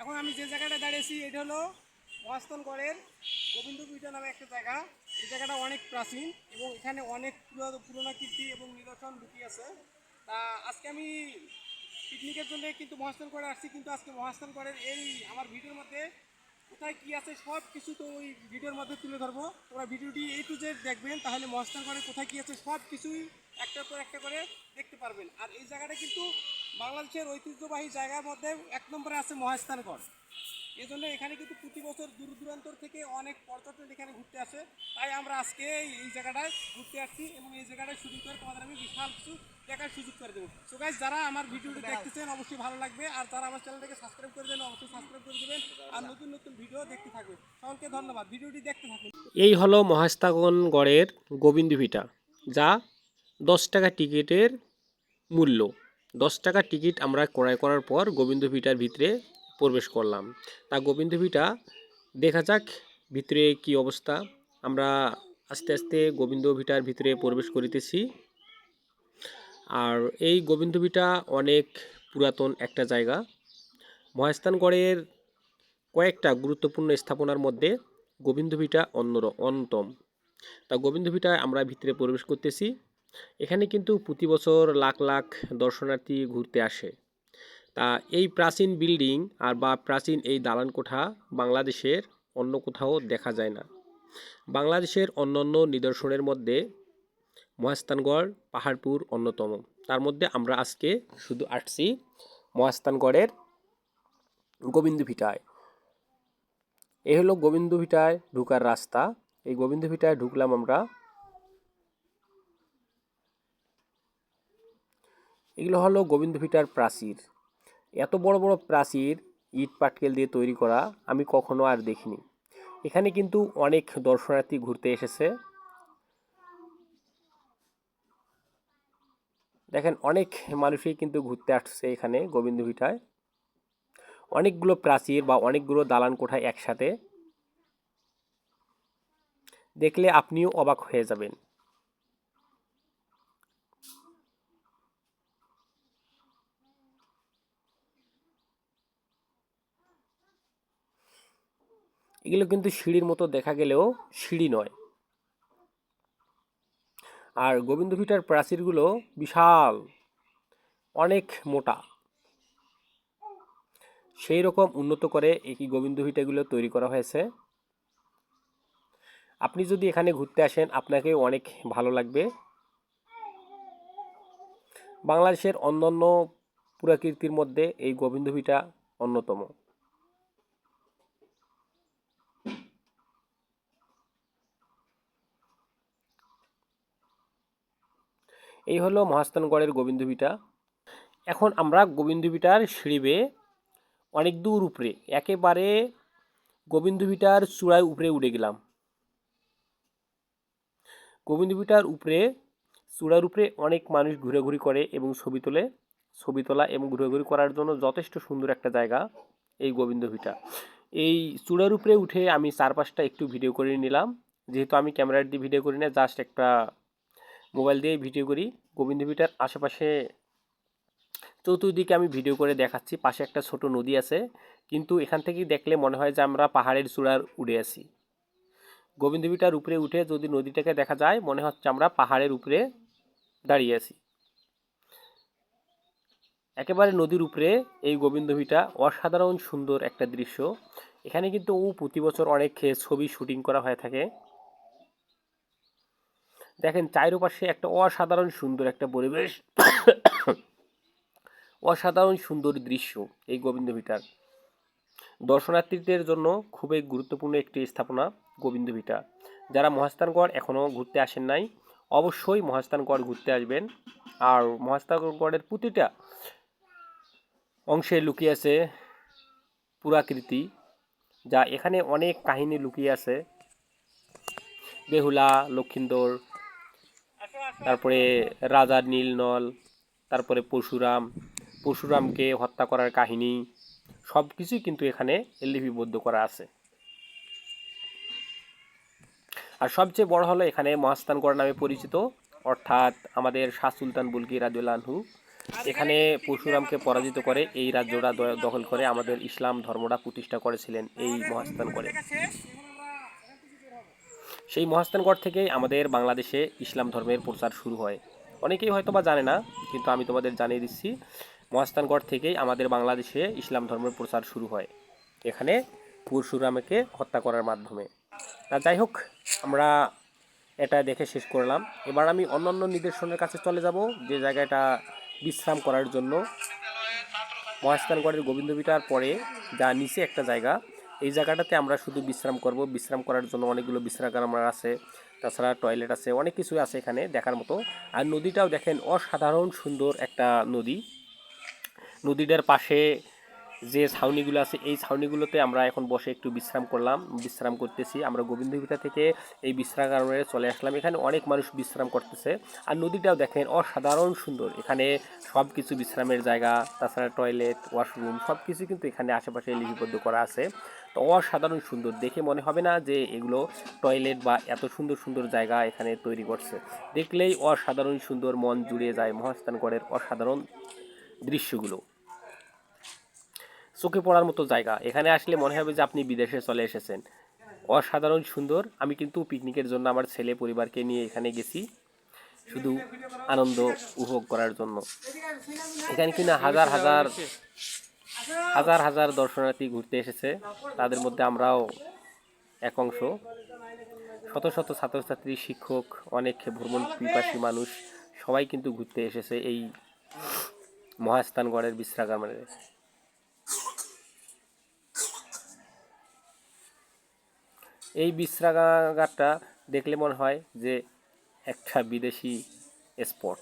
এখন আমি যে জায়গাটা দাঁড়িয়েছি, এটা হলো মহাস্থানগড়ের গোবিন্দপীঠ নামে একটা জায়গা। এই জায়গাটা অনেক প্রাচীন এবং এখানে অনেক পুরো- পুরোনো কীর্তি এবং নিদর্শন লুকিয়ে আছে। তা আজকে আমি পিকনিকের জন্য কিন্তু মহাস্থানগড়ে আসছি, কিন্তু আজকে মহাস্থানগড়ের এই আমার ভিডিওর মধ্যে কোথায় কি আছে সব কিছু তো ওই ভিডিওর মধ্যে তুলে ধরবো। তোমরা ভিডিওটি এই টু জেড দেখবেন, তাহলে মহাস্থানগড়ে কোথায় কি আছে সব কিছুই একটা পর একটা করে দেখতে পারবেন। আর এই জায়গাটা কিন্তু বাংলাদেশের ঐতিহ্যবাহী জায়গার মধ্যে এক নম্বরে আছে মহাস্থানগড়। এই জন্য এখানে কিন্তু প্রতি বছর দূর দূরান্তর থেকে অনেক পর্যটন এখানে ঘুরতে আসে। তাই আমরা আজকে এই- জায়গাটায় ঘুরতে আসছি এবং এই জায়গাটায় শুরু করে তোমাদের আমি বিশাল কিছু দেখার সুযোগ করে দেবো। সো গাইজ যারা আমার ভিডিওটি দেখতেছেন, অবশ্যই ভালো লাগবে। আর যারা আমার চ্যানেলটাকে সাবস্ক্রাইব করে দেন অবশ্যই সাবস্ক্রাইব করে দেবেন। আর নতুন নতুন ভিডিও দেখতে থাকবেন। সকলকে ধন্যবাদ। ভিডিওটি দেখতে থাকুন। এই হলো মহাস্থানগড়ের গোবিন্দ ভিটা যা দশ টাকা টিকিটের মূল্য। দশ টাকা টিকিট আমরা ক্রয় করার পর গোবিন্দ ভিটার ভিতরে প্রবেশ করলাম। তা গোবিন্দ ভিটা দেখা যাক ভিতরে কি অবস্থা। আমরা আস্তে আস্তে গোবিন্দ ভিটার ভিতরে প্রবেশ করিতেছি। আর এই গোবিন্দ ভিটা অনেক পুরাতন একটা জায়গা। মহাস্থানগড়ের কয়েকটা গুরুত্বপূর্ণ স্থাপনার মধ্যে গোবিন্দ ভিটা অন্য অন্যতম। তা গোবিন্দ ভিটায় আমরা ভিতরে প্রবেশ করতেছি। এখানে কিন্তু প্রতি বছর লাখ লাখ দর্শনার্থী ঘুরতে আসে। তা এই প্রাচীন বিল্ডিং আর বা প্রাচীন এই দালান কোঠা বাংলাদেশের অন্য কোথাও দেখা যায় না। বাংলাদেশের অন্যান্য নিদর্শনের মধ্যে মহাস্থানগড়, পাহাড়পুর অন্যতম। তার মধ্যে আমরা আজকে শুধু আসছি মহাস্থানগড়ের গোবিন্দ ভিটায় এই হলো গোবিন্দ ভিটায় ঢুকার রাস্তা। এই গোবিন্দ ভিটায় ঢুকলাম আমরা এগুলো হলো গোবিন্দ ভিটার প্রাচীর। এত বড় বড় প্রাচীর ইট পাটকেল দিয়ে তৈরি করা আমি কখনো আর দেখিনি। এখানে কিন্তু অনেক দর্শনার্থী ঘুরতে এসেছে। দেখেন, অনেক মানুষই কিন্তু ঘুরতে আসছে এখানে গোবিন্দ ভিটায় অনেকগুলো প্রাচীর বা অনেকগুলো দালান কোঠায় একসাথে। দেখলে আপনিও অবাক হয়ে যাবেন। এগুলো কিন্তু সিঁড়ির মতো দেখা গেলেও সিঁড়ি নয়। আর গোবিন্দ ভিটার প্রাচীরগুলো বিশাল, অনেক মোটা। সেই রকম উন্নত করে এই গোবিন্দ ভিটাগুলো তৈরি করা হয়েছে। আপনি যদি এখানে ঘুরতে আসেন আপনাকে অনেক ভালো লাগবে। বাংলাদেশের অন্যান্য পুরাকীর্তির মধ্যে এই গোবিন্দ ভিটা অন্যতম। এই হলো মহাস্থানগড়ের গোবিন্দ ভিটা এখন আমরা গোবিন্দ ভিটার সিঁড়ি বেয়ে অনেক দূর উপরে, একেবারে গোবিন্দ ভিটার চূড়ায় উপরে উঠে গেলাম। গোবিন্দ ভিটার উপরে, চূড়ার উপরে অনেক মানুষ ঘুরেঘুরি করে এবং ছবি তোলে। ছবি তোলা এবং ঘুরেঘুরি করার জন্য যথেষ্ট সুন্দর একটা জায়গা এই গোবিন্দ ভিটা এই চূড়ার উপরে উঠে আমি চারপাশটা একটু ভিডিও করে নিলাম। যেহেতু আমি ক্যামেরার দিয়ে ভিডিও করি না জাস্ট একটা মোবাইল দিয়ে ভিডিও করি। গোবিন্দ ভিটার আশেপাশে চতুর্দিকে আমি ভিডিও করে দেখাচ্ছি। পাশে একটা ছোট নদী আছে। কিন্তু এখান থেকেই দেখলে মনে হয় যে আমরা পাহাড়ের চূড়ার উড়ে আছি। গোবিন্দবিটার উপরে উঠে যদি নদীটাকে দেখা যায়, মনে হচ্ছে আমরা পাহাড়ের উপরে দাঁড়িয়ে আছি। একেবারে নদীর উপরে এই গোবিন্দভিটা অসাধারণ সুন্দর একটা দৃশ্য। এখানে কিন্তু ও প্রতি বছর অনেক ছবি শুটিং করা হয়ে থাকে। দেখেন চারপাশে একটা অসাধারণ সুন্দর একটা পরিবেশ। অসাধারণ সুন্দর দৃশ্য এই গোবিন্দ ভিটার দর্শনার্থীদের জন্য খুবই গুরুত্বপূর্ণ একটি স্থাপনা গোবিন্দ ভিটা যারা মহাস্থানগড় এখনও ঘুরতে আসেন নাই, অবশ্যই মহাস্থানগড় ঘুরতে আসবেন। আর মহাস্থানগড়ের প্রতিটা অংশে লুকিয়ে আছে পুরাকৃতি, যা এখানে অনেক কাহিনী লুকিয়ে আছে। বেহুলা, লক্ষিন্দর তারপরে রাজার নীলনল, তারপরে পরশুরাম। পরশুরামকে হত্যা করার কাহিনী সব কিছুই কিন্তু এখানে লিপিবদ্ধ করা আছে। আর সবচেয়ে বড় হলো এখানে মহাস্থানগড় নামে পরিচিত, অর্থাৎ আমাদের শাহ সুলতান বুলকি রাজুল্লাহু এখানে পরশুরামকে পরাজিত করে এই রাজ্যটা দখল করে আমাদের ইসলাম ধর্মটা প্রতিষ্ঠা করেছিলেন এই মহাস্থানগড়ে দেখা শেষ এখন আমরা এখান থেকে বের হব সেই মহাস্থানগড় থেকেই আমাদের বাংলাদেশে ইসলাম ধর্মের প্রচার শুরু হয়। অনেকেই হয়তো বা জানে না, কিন্তু আমি তোমাদের জানিয়ে দিচ্ছি, মহাস্থানগড় থেকেই আমাদের বাংলাদেশে ইসলাম ধর্মের প্রচার শুরু হয়। এখানে পরশুরামকে হত্যা করার মাধ্যমে। তা যাই হোক, আমরা এটা দেখে শেষ করলাম। এবার আমি অন্যান্য নিদর্শনের কাছে চলে যাব, যে জায়গাটা বিশ্রাম করার জন্য। মহাস্থানগড়ের গোবিন্দবিটার পরে, যা নিচে একটা জায়গা এই জায়গাটাতে আমরা শুধু বিশ্রাম করব। বিশ্রাম করার জন্য অনেকগুলো বিশ্রামাগার আছে, তাছাড়া টয়লেট আছে, অনেক কিছু আছে এখানে দেখার মতো। আর নদীটাও দেখেন অসাধারণ সুন্দর একটা নদী। নদীটার পাশে যে ছাউনিগুলো আছে, এই ছাউনিগুলোতে আমরা এখন বসে একটু বিশ্রাম করলাম। বিশ্রাম করতেছি। আমরা গোবিন্দভিটা থেকে এই বিশ্রামাগারে চলে আসলাম। এখানে অনেক মানুষ বিশ্রাম করতেছে। আর নদীটাও দেখেন অসাধারণ সুন্দর। এখানে সব কিছু বিশ্রামের জায়গা, তাছাড়া টয়লেট, ওয়াশরুম সব কিছু কিন্তু এখানে আশেপাশে লিপিবদ্ধ করা আছে। তো অসাধারণ সুন্দর। দেখে মনে হবে না যে এগুলো টয়লেট বা এত সুন্দর সুন্দর জায়গা এখানে তৈরি করছে। দেখলেই অসাধারণ সুন্দর মন জুড়ে যায় মহাস্থানগড়ের অসাধারণ দৃশ্যগুলো। চোখে পড়ার মতো জায়গা। এখানে আসলে মনে হবে যে আপনি বিদেশে চলে এসেছেন। অসাধারণ সুন্দর। আমি কিন্তু পিকনিকের জন্য আমার ছেলে পরিবারকে নিয়ে এখানে গেছি। শুধু আনন্দ উপভোগ করার জন্য। এখানে কিনা হাজার হাজার হাজার হাজার দর্শনার্থী ঘুরতে এসেছে। তাদের মধ্যে আমরাও এক অংশ। শত শত ছাত্রছাত্রী, শিক্ষক, অনেক ভ্রমণ পিপাসী মানুষ সবাই কিন্তু ঘুরতে এসেছে এই মহাস্থানগড়ের বিশ্রাগারে এই বিশ্রাগারটা দেখলে মনে হয় যে একটা বিদেশি স্পট।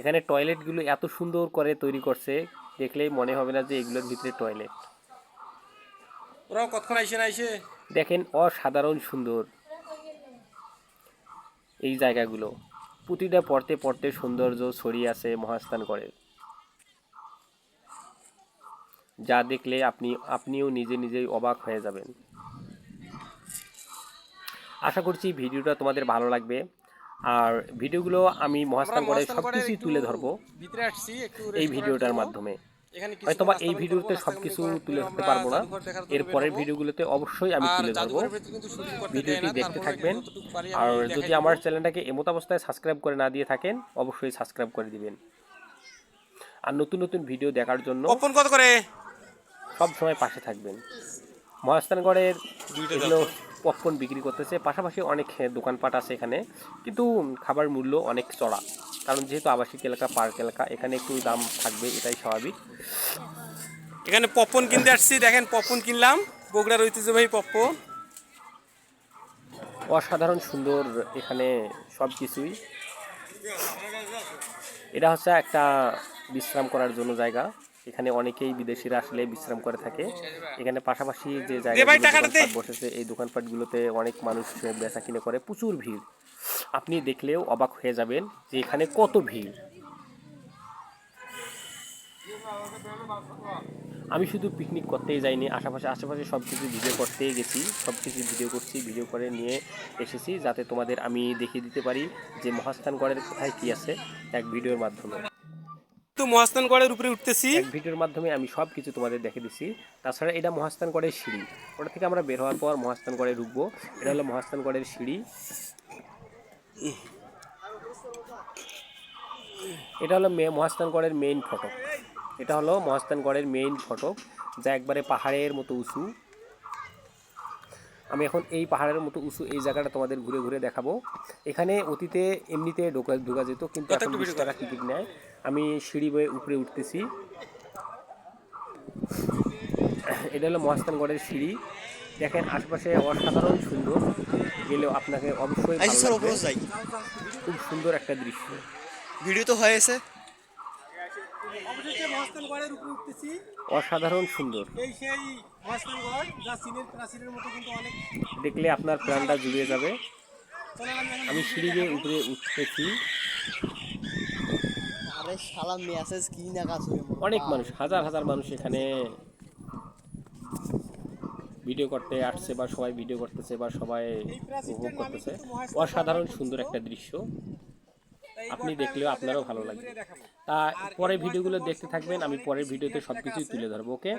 এখানে টয়লেটগুলো এত সুন্দর করে তৈরি করছে দেখলেই মনে হবে না যে এগুলোর ভিতরে টয়লেট। ওরাও কতক্ষণ আইসে না আইসে? দেখেন অসাধারণ সুন্দর এই জায়গাগুলো। প্রতিটা পড়তে পড়তে সৌন্দর্য ছড়িয়ে আছে মহাস্থান করে যা দেখলে আপনি আপনিও নিজে নিজেই অবাক হয়ে যাবেন। আশা করছি ভিডিওটা তোমাদের ভালো লাগবে। আর ভিডিওগুলো আমি মহাস্থান করে সব কিছুই তুলে ধরবো। এই ভিডিওটার মাধ্যমে। কিছু হয়তোবা রাস্তা এই ভিডিওতে সব কিছু তুলে ধরতে পারব না। এর পরের ভিডিওগুলোতে অবশ্যই আমি তুলে ধরবো। ভিডিওটি দেখতে থাকবেন। আর যদি আমার চ্যানেলটাকে এমত অবস্থায় সাবস্ক্রাইব করে না দিয়ে থাকেন অবশ্যই সাবস্ক্রাইব করে দিবেন। আর নতুন নতুন ভিডিও দেখার জন্য সব সময় পাশে থাকবেন। মহাস্থানগড়ের এগুলো পপকর্ন বিক্রি করতেছে পাশাপাশি অনেক দোকানপাট আছে এখানে। কিন্তু খাবার মূল্য অনেক চড়া। কারণ যেহেতু আবাসিক এলাকা পার্ক এলাকা এখানে একটু দাম থাকবে এটাই স্বাভাবিক। এখানে পপকর্ন কিনতে আসছি দেখেন পপকর্ন কিনলাম বগুড়ার ঐতিহ্যবাহী পপকর্ন। অসাধারণ সুন্দর এখানে সব কিছুই। এটা হচ্ছে একটা বিশ্রাম করার জন্য জায়গা। এখানে অনেকেই বিদেশিরা আসলে বিশ্রাম করে থাকে। এখানে পাশাপাশি যে। দোকানপাট বসেছে এই দোকানপাটগুলোতে অনেক মানুষ বেচা কিনে করে প্রচুর ভিড়। আপনি দেখলেও অবাক হয়ে যাবেন যে এখানে কত ভিড়। আমি শুধু পিকনিক করতেই যাইনি আশেপাশে আশেপাশে সব কিছু ভিডিও করতেই গেছি সব কিছু ভিডিও করছি ভিডিও করে নিয়ে এসেছি যাতে তোমাদের আমি দেখিয়ে দিতে পারি যে মহাস্থানগড়ের কোথায় কী আছে এক ভিডিওর মাধ্যমে। তো মহাস্থানগড়ের উপরে উঠতেছি। ভিডিওর মাধ্যমে আমি সব কিছু তোমাদের দেখে দিচ্ছি তাছাড়া এটা মহাস্থানগড়ের সিঁড়ি। ওটা থেকে আমরা বের হওয়ার পর মহাস্থানগড়ে ঢুকবো এটা হলো মহাস্থানগড়ের সিঁড়ি। এটা হলো মে- মহাস্থানগড়ের মেইন ফটক। এটা হলো মহাস্থানগড়ের মেইন ফটক, যা একবারে পাহাড়ের মতো উঁচু। আমি এখন এই পাহাড়ের মতো উঁচু এই জায়গাটা তোমাদের ঘুরে ঘুরে দেখাবো। এখানে অতীতে এমনিতে ঢোকা ঢোকা যেত কিন্তু এখন বিশ টাকা টিকিট নেয় আমি সিঁড়ি বয়ে উপরে উঠতেছি। এটা হলো মহাস্থানগড়ের সিঁড়ি। দেখেন আশেপাশে অসাধারণ সুন্দর। গেলেও আপনাকে অবশ্যই যাই খুব সুন্দর একটা দৃশ্য। ভিডিও তো হয়েছে অসাধারণ সুন্দর। এই সেই মহাস্থানগড় যা চীনের প্রাচীরের মতো কিন্তু অনেক। দেখলে আপনার প্রাণটা জুড়িয়ে যাবে। আমি সিঁড়ি দিয়ে উপরে উঠতেছি। অনেক মানুষ হাজার হাজার মানুষ এখানে ভিডিও করতে আসছে বা সবাই ভিডিও করতেছে বা সবাই উপভোগ করতেছে। অসাধারণ সুন্দর একটা দৃশ্য। আপনি দেখলেও আপনারও ভালো লাগবে। তা পরের ভিডিওগুলো দেখতে থাকবেন আমি পরের ভিডিওতে সব কিছুই তুলে ধরবো ওকে